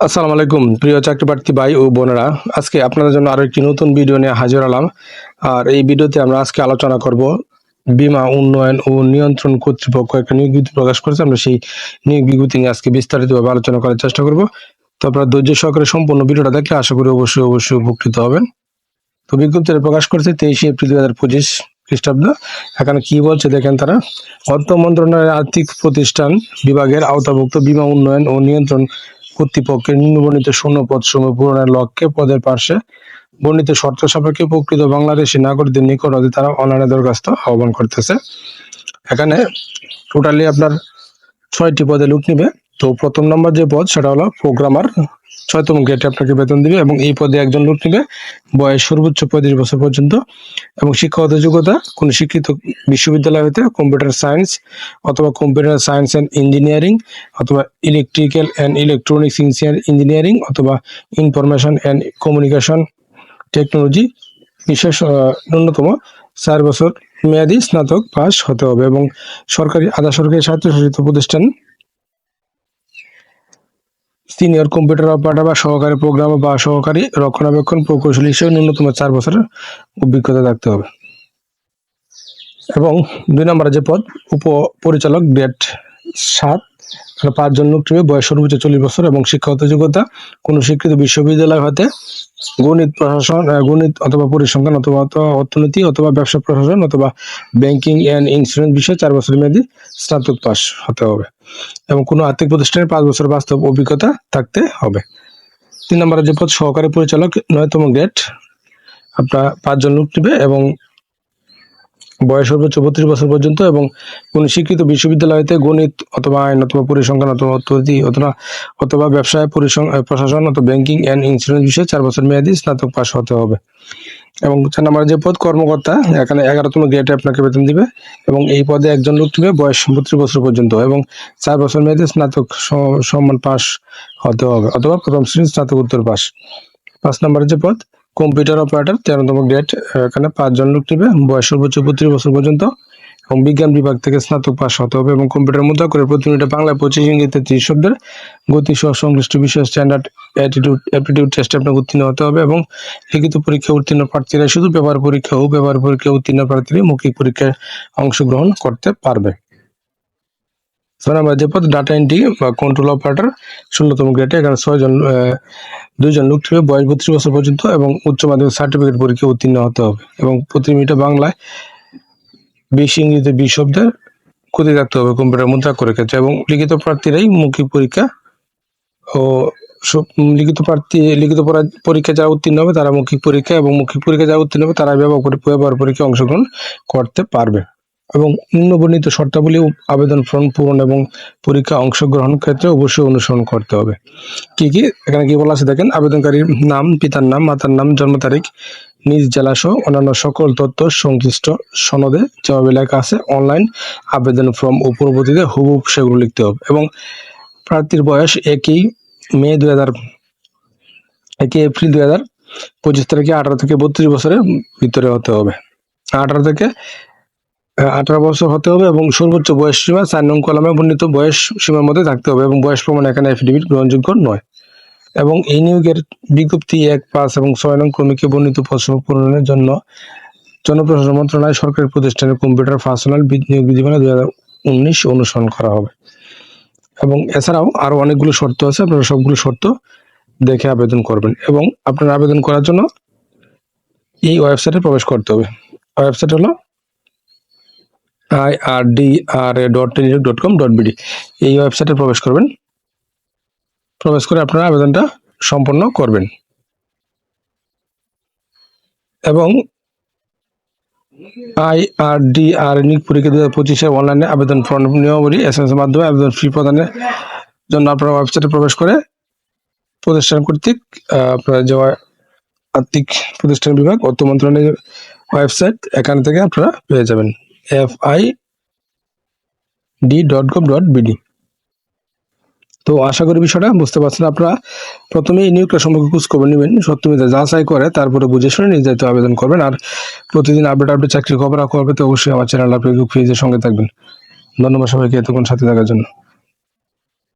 আসসালামু আলাইকুম, প্রিয় চাকরি প্রার্থী ভাই ও বোনেরা। আজকে আপনাদের জন্য আরও একটি নতুন ভিডিও নিয়ে হাজির হলাম। আর এই ভিডিওতে আমরা আজকে আলোচনা করব বিমা উন্নয়ন ও নিয়ন্ত্রণ কর্তৃপক্ষ একটা নিয়োগ বিজ্ঞপ্তি প্রকাশ করেছে। আমরা সেই নিয়োগ বিজ্ঞপ্তি নিয়ে আজকে বিস্তারিতভাবে আলোচনা করার চেষ্টা করব। তো আপনারা ধৈর্য সহকারে সম্পূর্ণ ভিডিওটা দেখলে আশা করি অবশ্যই অবশ্যই উপকৃত হবেন। তো বিজ্ঞপ্তিটা প্রকাশ করেছে তেইশে এপ্রিল দুই হাজার পঁচিশ খ্রিস্টাব্দ। এখানে কি বলছে দেখেন তারা? অর্থ মন্ত্রণালয়ের আর্থিক প্রতিষ্ঠান বিভাগের আওতাভুক্ত বিমা উন্নয়ন ও নিয়ন্ত্রণ কর্তৃপক্ষের নিম্নবর্ণিত শূন্য পদ সমূহ পূরণের লক্ষ্যে পদের পার্শ্বে বর্ণিত শর্ত সাপেক্ষে প্রকৃত বাংলাদেশী নাগরিকদের নিকট হতে তারা অনলাইনে দরখাস্ত আহ্বান করতেছে। এখানে টোটালি আপনার ছয়টি পদে লুক নিবে। তো প্রথম নম্বর যে পদ, সেটা হলো প্রোগ্রামার ছয়তম গ্রেডে আপনাকে বেতন দিবে এবং এই পদে একজন লোক নিবে। বয়স সর্বোচ্চ পঁয়ত্রিশ বছর পর্যন্ত এবং শিক্ষাগত যোগ্যতা, কোন শিক্ষিত বিশ্ববিদ্যালয় হতে কম্পিউটার সায়েন্স অথবা কম্পিউটার সায়েন্স অ্যান্ড ইঞ্জিনিয়ারিং অথবা ইলেকট্রিক্যাল অ্যান্ড ইলেকট্রনিক্স ইঞ্জিনিয়ারিং অথবা ইনফরমেশন অ্যান্ড কমিউনিকেশন টেকনোলজি বিশেষ ন্যূনতম চার বছর মেয়াদি স্নাতক পাস হতে হবে এবং সরকারি, আধা সরকারি স্বায়ত্তশাসিত প্রতিষ্ঠান সিনিয়র কম্পিউটার অপারেটর বা সহকারী প্রোগ্রাম বা সহকারী রক্ষণাবেক্ষণ প্রকৌশলী হিসেবে ন্যূনতম চার বছরের অভিজ্ঞতা থাকতে হবে। এবং দুই নম্বরে যে পদ উপ পরিচালক গ্রেড সাত পাঁচজন লোক টিমে বয়স সর্বোচ্চ চল্লিশ বছর এবং শিক্ষাগত যোগ্যতা, কোনো স্বীকৃত বিশ্ববিদ্যালয় হতে গণিত প্রশাসন গণিত অথবা পরিসংখ্যান অথবা অর্থনীতি অথবা ব্যবসা প্রশাসন অথবা ব্যাংকিং অ্যান্ড ইন্স্যুরেন্স বিষয়ে চার বছর মেয়াদী স্নাতক পাস হতে হবে এবং কোনো আর্থিক প্রতিষ্ঠানের পাঁচ বছর বাস্তব অভিজ্ঞতা থাকতে হবে। তিন নম্বরে যে পদ সহকারী পরিচালক, নয়তম গ্রেড আপনার পাঁচজন লোক নেবে এবং বয়স সর্বোচ্চ বত্রিশ বছর পর্যন্ত এবং কোন স্বীকৃত বিশ্ববিদ্যালয়তে গণিত অথবা আইন অথবা পরিসংখ্যান অথবা অর্থনীতি অথবা অথবা ব্যবসায় প্রশাসন অথবা ব্যাংকিং অ্যান্ড ইন্স্যুরেন্স বিষয়ে চার বছর মেয়াদী স্নাতক পাশ হতে হবে। এবং চার নম্বরে যে পদ কর্মকর্তা, এখানে এগারোতম গ্রেডে আপনাকে বেতন দিবে এবং এই পদে একজন লোক দিবে বয়স বত্রিশ বছর পর্যন্ত এবং চার বছর মেয়াদী স্নাতক সম্মান পাস হতে হবে অথবা প্রথম শ্রেণি স্নাতকোত্তর পাস পাঁচ নম্বরের যে পদ কম্পিউটার অপারেটর, তেরোতম গ্রেড, এখানে পাঁচজন লোক নিবে, বয়স সর্বোচ্চ বত্রিশ বছর পর্যন্ত, এবং বিজ্ঞান বিভাগ থেকে স্নাতক পাস হতে হবে, এবং কম্পিউটার মুদ্রা করে প্রতি মিনিটে বাংলায় পঁচিশ ইঙ্গিতে ত্রিশ শব্দের গতি সহ সংশ্লিষ্ট বিষয় স্ট্যান্ডার্ড অ্যাটিটিউড অ্যাপটিটিউড টেস্টে আপনাকে উত্তীর্ণ হতে হবে, এবং লিখিত পরীক্ষা উত্তীর্ণ প্রার্থীরা শুধু ব্যবহার পরীক্ষা ও ব্যবহার পরীক্ষা উত্তীর্ণ প্রার্থীরা মৌখিক পরীক্ষায় অংশগ্রহণ করতে পারবে। ছয় নম্বর যে পদ ডাটা এন্ট্রি বা কন্ট্রোল অপারেটর ষোলোতম গ্রেডে এখানে ছয়জন দুইজন লোক থাকবে। বয়স বত্রিশ বছর পর্যন্ত এবং উচ্চ মাধ্যমিক সার্টিফিকেট পরীক্ষা উত্তীর্ণ হতে হবে এবং প্রতি মিনিটে বাংলায় বিশ, ইংরেজিতে বিশ শব্দের ক্ষতি রাখতে হবে কম্পিউটার মুদ্রা করে ক্ষেত্রে এবং লিখিত প্রার্থীরাই মৌখিক পরীক্ষা ও লিখিত প্রার্থী, লিখিত পরীক্ষা যারা উত্তীর্ণ হবে তারা মৌখিক পরীক্ষা এবং মৌখিক পরীক্ষা যারা উত্তীর্ণ হবে তারা ব্যবহার করে, ব্যবহার পরীক্ষায় অংশগ্রহণ করতে পারবে। এবং নিম্নবর্ণিত শর্তাবলী আবেদন ফর্ম পূরণ এবং পরীক্ষা অংশগ্রহণ ক্ষেত্রে অবশ্যই অনুসরণ করতে হবে। কি কি? এখানে কি বলা আছে? দেখেন, আবেদনকারীর নাম, পিতার নাম, মাতার নাম, জন্ম তারিখ, নিজ জেলা সহ অন্যান্য সকল তথ্য সংশ্লিষ্ট সনদে যেভাবে লেখা আছে। অনলাইন আবেদন ফর্ম ও পরবর্তীতে হুবহুব সেগুলো লিখতে হবে। এবং প্রার্থীর বয়স একই মে দুই হাজার, একই এপ্রিল দুই হাজার পঁচিশ তারিখে আঠারো থেকে বত্রিশ বছরের ভিতরে হতে হবে। আঠারো থেকে আঠারো বছর হতে হবে এবং সর্বোচ্চ বয়স সীমা চার নং কলামে বর্ণিত বয়স সীমার মধ্যে থাকতে হবে এবং বয়স প্রমাণ এখানে এফিডেভিট গ্রহণযোগ্য নয়। এবং এই নিয়োগের বিজ্ঞপ্তি এক পাঁচ এবং ছয় নং ক্রমিকে বর্ণিত প্রশ্ন পূরণের জন্য জনপ্রশাসন মন্ত্রণালয় সরকারি প্রতিষ্ঠানের কম্পিউটার ফাংশনাল নিয়োগ বিধিমালা দুই হাজার উনিশ অনুসরণ করা হবে। এবং এছাড়াও আরও অনেকগুলো শর্ত আছে, আপনারা সবগুলো শর্ত দেখে আবেদন করবেন এবং আপনারা আবেদন করার জন্য এই ওয়েবসাইটে প্রবেশ করতে হবে। ওয়েবসাইট হলো I R D R A dot dot com dot এই ওয়েবসাইটে প্রবেশ করবেন। প্রবেশ করে আপনারা আবেদনটা সম্পন্ন করবেন। এবং আই আর ডি আর নিক পরীক্ষা দু হাজার পঁচিশে অনলাইনে আবেদন ফর্ম নিয়মাবলী এস এস মাধ্যমে আবেদন ফি প্রদানের জন্য আপনারা ওয়েবসাইটে প্রবেশ করে প্রতিষ্ঠান কর্তৃক আপনারা যে আর্থিক প্রতিষ্ঠান বিভাগ অর্থ মন্ত্রণালয়ের ওয়েবসাইট এখান থেকে আপনারা পেয়ে যাবেন। F I D dot gov dot BD তো আশা করি বিষয়টা বুঝতে পারছেন আপনারা। প্রথমে এই নিয়োগটা সম্পর্কে খোঁজ খবর নেবেন। সত্যমিতা যাচাই করে, তারপরে বুঝে শুনে নির্ধারিত আবেদন করবেন। আর প্রতিদিন আপডেট আপডেট চাকরি খবর করবে তো অবশ্যই আমার চ্যানেল আপনি পেজের সঙ্গে থাকবেন। ধন্যবাদ সবাইকে, এতক্ষণ সাথে থাকার জন্য।